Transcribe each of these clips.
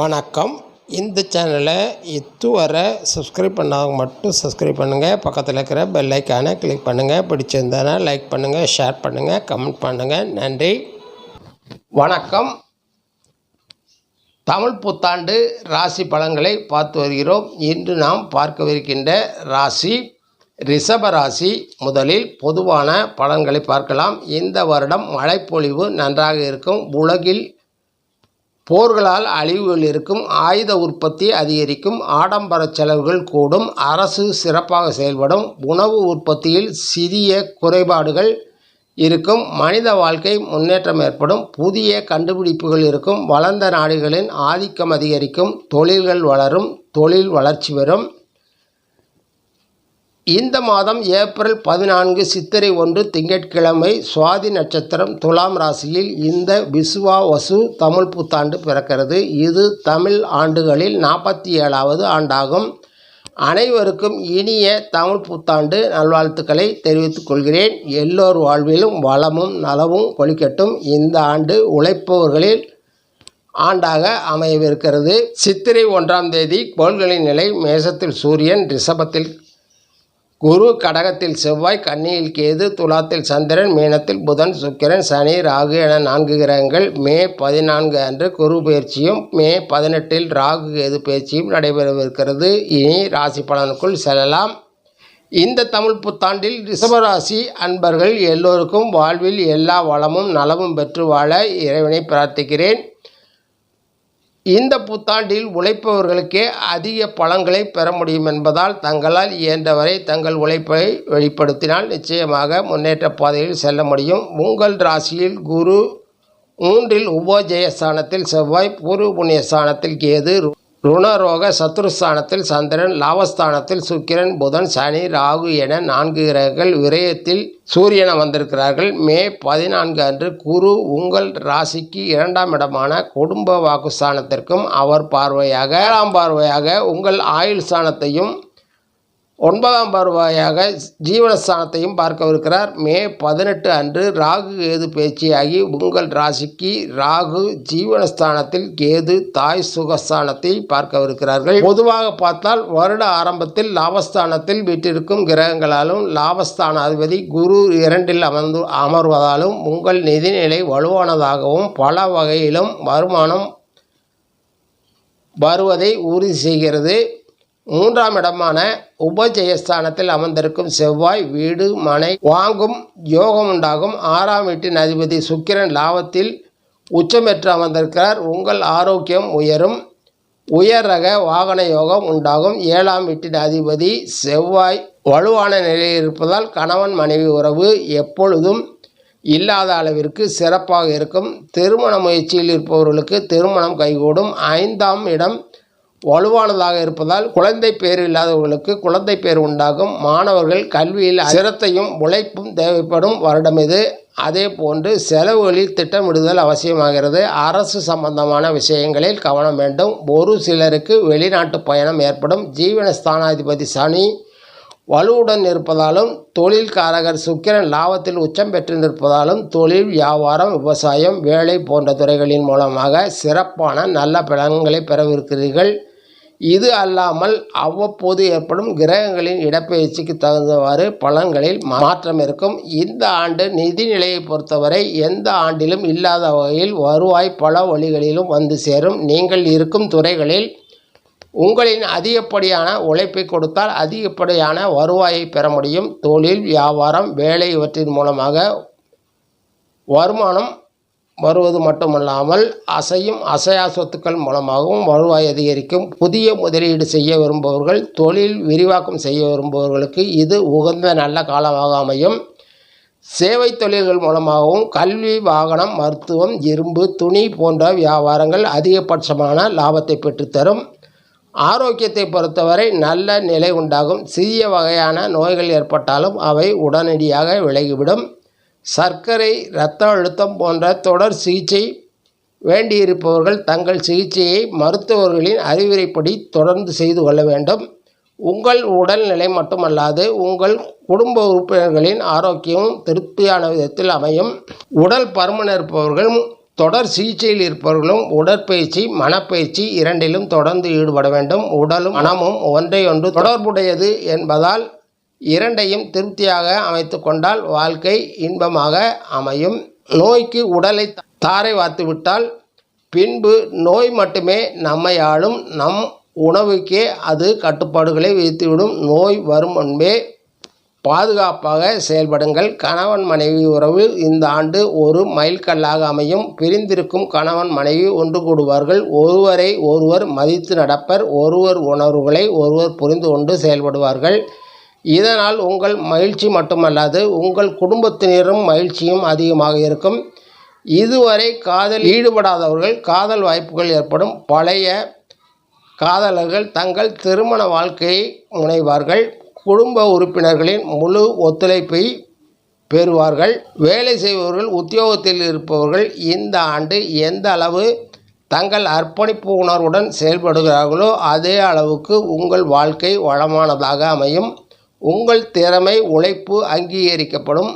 வணக்கம். இந்த சேனலை இதுவரை சப்ஸ்கிரைப் பண்ணாதவங்க மட்டும் சப்ஸ்கிரைப் பண்ணுங்கள் பக்கத்தில் இருக்கிற பெல் ஐக்கானை கிளிக் பண்ணுங்கள் பிடிச்சிருந்தனா லைக் பண்ணுங்கள் ஷேர் பண்ணுங்கள் கமெண்ட் பண்ணுங்கள் நன்றி. வணக்கம். தமிழ் புத்தாண்டு ராசி பலன்களை பார்த்து வருகிறோம். இன்று நாம் பார்க்கவிருக்கின்ற ராசி ரிஷப ராசி. முதலில் பொதுவான பலன்களை பார்க்கலாம். இந்த வருடம் மழைப்பொழிவு நன்றாக இருக்கும். உலகில் போர்களால் அழிவுகள் இருக்கும் ஆயுத உற்பத்தி அதிகரிக்கும் ஆடம்பர செலவுகள் கூடும் அரசு சிறப்பாக செயல்படும் உணவு உற்பத்தியில் சிறிய குறைபாடுகள் இருக்கும் மனித வாழ்க்கை முன்னேற்றம் ஏற்படும் புதிய கண்டுபிடிப்புகள் இருக்கும் வளர்ந்த நாடுகளின் ஆதிக்கம் அதிகரிக்கும் தொழில்கள் வளரும் தொழில் வளர்ச்சி பெறும் இந்த மாதம் ஏப்ரல் பதினான்கு சித்திரை ஒன்று திங்கட்கிழமை சுவாதி நட்சத்திரம் துலாம் ராசியில் இந்த விசுவா வசு தமிழ் புத்தாண்டு பிறக்கிறது. இது தமிழ் ஆண்டுகளில் நாற்பத்தி ஏழாவது ஆண்டாகும். அனைவருக்கும் இனிய தமிழ் புத்தாண்டு நல்வாழ்த்துக்களை தெரிவித்துக் கொள்கிறேன். எல்லோர் வாழ்விலும் வளமும் நலமும் கொளிக்கட்டும் இந்த ஆண்டு உழைப்பவர்களில் ஆண்டாக அமையவிருக்கிறது. சித்திரை ஒன்றாம் தேதி கோள்களின் நிலை மேசத்தில் சூரியன் ரிஷபத்தில் குரு கடகத்தில் செவ்வாய் கன்னியில் கேது துலாத்தில் சந்திரன் மீனத்தில் புதன் சுக்கிரன் சனி ராகு என நான்கு கிரகங்கள் மே பதினான்கு அன்று குரு பயிற்சியும் மே பதினெட்டில் ராகு கேது பயிற்சியும் நடைபெறவிருக்கிறது. இனி ராசி பலனுக்குள் செல்லலாம். இந்த தமிழ் புத்தாண்டில் ரிஷபராசி அன்பர்கள் எல்லோருக்கும் வாழ்வில் எல்லா வளமும் நலமும் பெற்று வாழ இறைவனை பிரார்த்திக்கிறேன். இந்த புத்தாண்டில் உழைப்பவர்களுக்கே அதிக பலன்களை பெற முடியும் என்பதால் தங்களால் இயன்றவரை தங்கள் உழைப்பை வெளிப்படுத்தினால் நிச்சயமாக முன்னேற்ற பாதையில் செல்ல முடியும். உங்கள் ராசியில் குரு மூன்றில் உபோஜயஸ்தானத்தில் செவ்வாய் பூர்வ புண்ணியஸ்தானத்தில் கேது ருணரோக சத்ருஸ்தானத்தில் சந்திரன் லாபஸ்தானத்தில் சுக்கிரன் புதன் சனி ராகு என நான்கு கிரகங்கள் விரயத்தில் சூரியனை வந்திருக்கிறார்கள். மே பதினான்கு அன்று குரு உங்கள் ராசிக்கு இரண்டாம் இடமான குடும்ப வாக்குஸ்தானத்திற்கும் அவர் பார்வையாக ஏழாம் பார்வையாக உங்கள் ஆயுள் ஸ்தானத்தையும் ஒன்பதாம் பார்வையாக ஜீவனஸ்தானத்தையும் பார்க்கவிருக்கிறார். மே பதினெட்டு அன்று ராகு கேது பேச்சியாகி உங்கள் ராசிக்கு ராகு ஜீவனஸ்தானத்தில் கேது தாய் சுகஸ்தானத்தை பார்க்கவிருக்கிறார்கள். பொதுவாக பார்த்தால் வருட ஆரம்பத்தில் லாபஸ்தானத்தில் வீட்டிற்கும் கிரகங்களாலும் லாபஸ்தான அதிபதி குரு இரண்டில் அமர்ந்து அமர்வதாலும் உங்கள் நிதிநிலை வலுவானதாகவும் பல வகையிலும் வருமானம் வருவதை உறுதி செய்கிறது. மூன்றாம் இடமான உபஜயஸ்தானத்தில் அமர்ந்திருக்கும் செவ்வாய் வீடு மனை வாங்கும் யோகம் உண்டாகும். ஆறாம் வீட்டின் அதிபதி சுக்கிரன் லாபத்தில் உச்சமேற்று அமர்ந்திருக்கிறார். உங்கள் ஆரோக்கியம் உயரும். உயர் ரக வாகன யோகம் உண்டாகும். ஏழாம் வீட்டின் அதிபதி செவ்வாய் வலுவான நிலையில் இருப்பதால் கணவன் மனைவி உறவு எப்பொழுதும் இல்லாத அளவிற்கு சிறப்பாக இருக்கும். திருமண முயற்சியில் இருப்பவர்களுக்கு திருமணம் கைகூடும். ஐந்தாம் இடம் வலுவானதாக இருப்பதால் குழந்தை பேர் இல்லாதவர்களுக்கு குழந்தை பேர் உண்டாகும். மாணவர்கள் கல்வியில் சிரத்தையும் உழைப்பும் தேவைப்படும் வருடம் இது. அதே போன்று செலவுகளில் திட்டமிடுதல் அவசியமாகிறது. அரசு சம்பந்தமான விஷயங்களில் கவனம் வேண்டும். ஒரு சிலருக்கு வெளிநாட்டு பயணம் ஏற்படும். ஜீவன ஸ்தானாதிபதி சனி வலுவுடன் இருப்பதாலும் தொழில்காரகர் சுக்கிரன் லாபத்தில் உச்சம் பெற்று நிற்பதாலும் தொழில் வியாபாரம் விவசாயம் வேலை போன்ற துறைகளின் மூலமாக சிறப்பான நல்ல பலன்களை பெறவிருக்கிறீர்கள். இது அல்லாமல் அவ்வப்போது ஏற்படும் கிரகங்களின் இடப்பெயர்ச்சிக்கு தகுந்தவாறு பலன்களில் மாற்றம் இருக்கும். இந்த ஆண்டு நிதி நிலையை பொறுத்தவரை எந்த ஆண்டிலும் இல்லாத வகையில் வருவாய் பல வழிகளிலும் வந்து சேரும். நீங்கள் இருக்கும் துறைகளில் உங்களின் அதிகப்படியான உழைப்பை கொடுத்தால் அதிகப்படியான வருவாயை பெற முடியும். தொழில் வியாபாரம் வேலை இவற்றின் மூலமாக வருமானம் வருவது மட்டுமல்லாமல் அசையும் அசையா சொத்துக்கள் மூலமாகவும் வருவாய் அதிகரிக்கும். புதிய முதலீடு செய்ய விரும்புபவர்கள் தொழில் விரிவாக்கம் செய்ய விரும்புபவர்களுக்கு இது உகந்த நல்ல காலமாக அமையும் சேவை தொழில்கள் மூலமாகவும் கல்வி வாகனம் மருத்துவம் இரும்பு துணி போன்ற வியாபாரங்கள் அதிகபட்சமான லாபத்தை பெற்றுத்தரும். ஆரோக்கியத்தை பொறுத்தவரை நல்ல நிலை உண்டாகும். சிறிய வகையான நோய்கள் ஏற்பட்டாலும் அவை உடனடியாக விலகிவிடும். சர்க்கரை இரத்த அழுத்தம் போன்ற தொடர் சிகிச்சை வேண்டியிருப்பவர்கள் தங்கள் சிகிச்சையை மருத்துவர்களின் அறிவுரைப்படி தொடர்ந்து செய்து கொள்ள வேண்டும். உங்கள் உடல்நிலை மட்டுமல்லாது உங்கள் குடும்ப உறுப்பினர்களின் ஆரோக்கியமும் திருப்தியான விதத்தில் அமையும். உடல் பருமன் இருப்பவர்களும் தொடர் சிகிச்சையில் இருப்பவர்களும் உடற்பயிற்சி மனப்பயிற்சி இரண்டிலும் தொடர்ந்து ஈடுபட வேண்டும். உடலும் மனமும் ஒன்றையொன்று தொடர்புடையது என்பதால் இரண்டையும் திருப்தியாக அமைத்து கொண்டால் வாழ்க்கை இன்பமாக அமையும். நோய்க்கு உடலை தாரை வாத்துவிட்டால் பின்பு நோய் மட்டுமே நம்மை ஆளும். நம் உணவுக்கே அது கட்டுப்பாடுகளை விதித்துவிடும். நோய் வரும் முன்பே பாதுகாப்பாக செயல்படுங்கள். கணவன் மனைவி உறவு இந்த ஆண்டு ஒரு மைல்கல்லாக அமையும். பிரிந்திருக்கும் கணவன் மனைவி ஒன்று கூடுவார்கள். ஒருவரை ஒருவர் மதித்து நடப்பர். ஒருவர் உணர்வுகளை ஒருவர் புரிந்து கொண்டு செயல்படுவார்கள். இதனால் உங்கள் மகிழ்ச்சி மட்டுமல்லாது உங்கள் குடும்பத்தினரும் மகிழ்ச்சியும் அதிகமாக இருக்கும். இதுவரை காதல் ஈடுபடாதவர்கள் காதல் வாய்ப்புகள் ஏற்படும். பழைய காதலர்கள் தங்கள் திருமண வாழ்க்கையை முனைவார்கள். குடும்ப உறுப்பினர்களின் முழு ஒத்துழைப்பை பெறுவார்கள். வேலை செய்பவர்கள் உத்தியோகத்தில் இருப்பவர்கள் இந்த ஆண்டு எந்த அளவு தங்கள் அர்ப்பணிப்பு உணர்வுடன் செயல்படுகிறார்களோ அதே அளவுக்கு உங்கள் வாழ்க்கை வளமானதாக அமையும். உங்கள் திறமை உழைப்பு அங்கீகரிக்கப்படும்.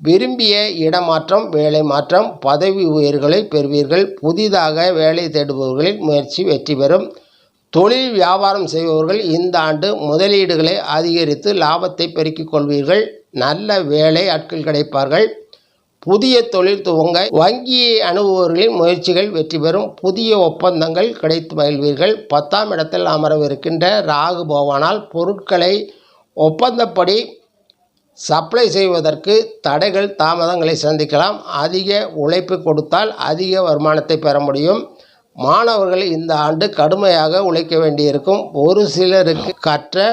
விரும்பிய இடமாற்றம் வேலை மாற்றம் பதவி உயர்களை பெறுவீர்கள். புதிதாக வேலை தேடுபவர்களின் முயற்சி வெற்றி பெறும். தொழில் வியாபாரம் செய்பவர்கள் இந்த ஆண்டு முதலீடுகளை அதிகரித்து லாபத்தை பெருக்கிக் கொள்வீர்கள். நல்ல வேலை ஆட்கள் கிடைப்பார்கள். புதிய தொழில் துவங்க வங்கியை அணுகுபவர்களின் முயற்சிகள் வெற்றி பெறும். புதிய ஒப்பந்தங்கள் கிடைத்து மகிழ்வீர்கள். பத்தாம் இடத்தில் அமரவிருக்கின்ற ராகு பகவானால் பொருட்களை ஒப்பந்தப்படி சப்ளை செய்வதற்கு தடைகள் தாமதங்களை சந்திக்கலாம். அதிக உழைப்பு கொடுத்தால் அதிக வருமானத்தை பெற முடியும். மாணவர்கள் இந்த ஆண்டு கடுமையாக உழைக்க வேண்டியிருக்கும். ஒரு சிலருக்கு கற்ற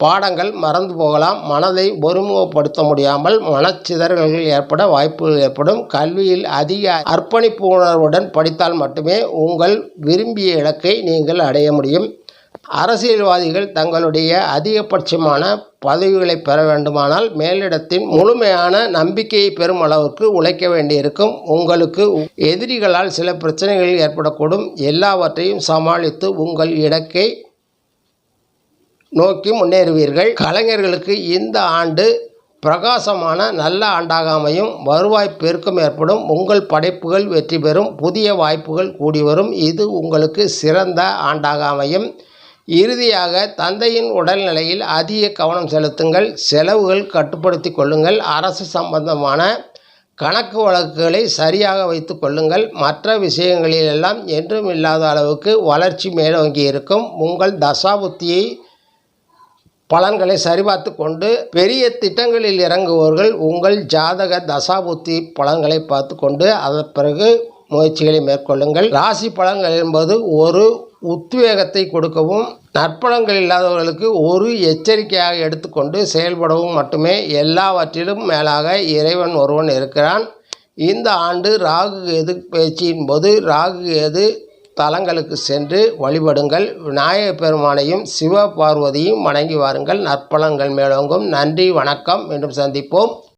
பாடங்கள் மறந்து போகலாம். மனதை ஒருமுகப்படுத்த முடியாமல் மனச்சிதறல்கள் ஏற்பட வாய்ப்புகள் ஏற்படும். கல்வியில் அதிக அர்ப்பணிப்பு உணர்வுடன் படித்தால் மட்டுமே உங்கள் விரும்பிய இலக்கை நீங்கள் அடைய முடியும். அரசியல்வாதிகள் தங்களுடைய அதிகபட்சமான பதவிகளை பெற வேண்டுமானால் மேலிடத்தின் முழுமையான நம்பிக்கையை பெறும் அளவுக்கு உழைக்க வேண்டியிருக்கும். உங்களுக்கு எதிரிகளால் சில பிரச்சனைகள் ஏற்படக்கூடும். எல்லாவற்றையும் சமாளித்து உங்கள் இலக்கை நோக்கி முன்னேறுவீர்கள். கலைஞர்களுக்கு இந்த ஆண்டு பிரகாசமான நல்ல ஆண்டாக அமையும் வருவாய் பெருக்கம் ஏற்படும். உங்கள் படைப்புகள் வெற்றி பெறும். புதிய வாய்ப்புகள் கூடி வரும். இது உங்களுக்கு சிறந்த ஆண்டாக அமையும் இறுதியாக தந்தையின் உடல்நிலையில் அதிக கவனம் செலுத்துங்கள். செலவுகள் கட்டுப்படுத்தி கொள்ளுங்கள். அரசு சம்பந்தமான கணக்கு வழக்குகளை சரியாக வைத்து கொள்ளுங்கள். மற்ற விஷயங்களிலெல்லாம் என்றும் இல்லாத அளவுக்கு வளர்ச்சி மேலோங்கி இருக்கும். உங்கள் தசாபுத்தியை பலன்களை சரிபார்த்து கொண்டு பெரிய திட்டங்களில் இறங்குபவர்கள் உங்கள் ஜாதக தசாபுத்தி பலன்களை பார்த்து கொண்டு அதன் பிறகு முயற்சிகளை மேற்கொள்ளுங்கள். ராசி பலன்கள் என்பது ஒரு உத்வேகத்தை கொடுக்கவும் நற்பணங்கள் இல்லாதவர்களுக்கு ஒரு எச்சரிக்கையாக எடுத்துக்கொண்டு செயல்படவும் மட்டுமே எல்லாவற்றிலும் மேலாக இறைவன் ஒருவன் இருக்கிறான். இந்த ஆண்டு ராகு எது பேச்சின் போது ராகு எது தலங்களுக்கு சென்று வழிபடுங்கள். விநாயகப் பெருமானையும் சிவ பார்வதியும் வணங்கி வாருங்கள். நற்பலன்கள் மேலோங்கும். நன்றி வணக்கம். மீண்டும் சந்திப்போம்.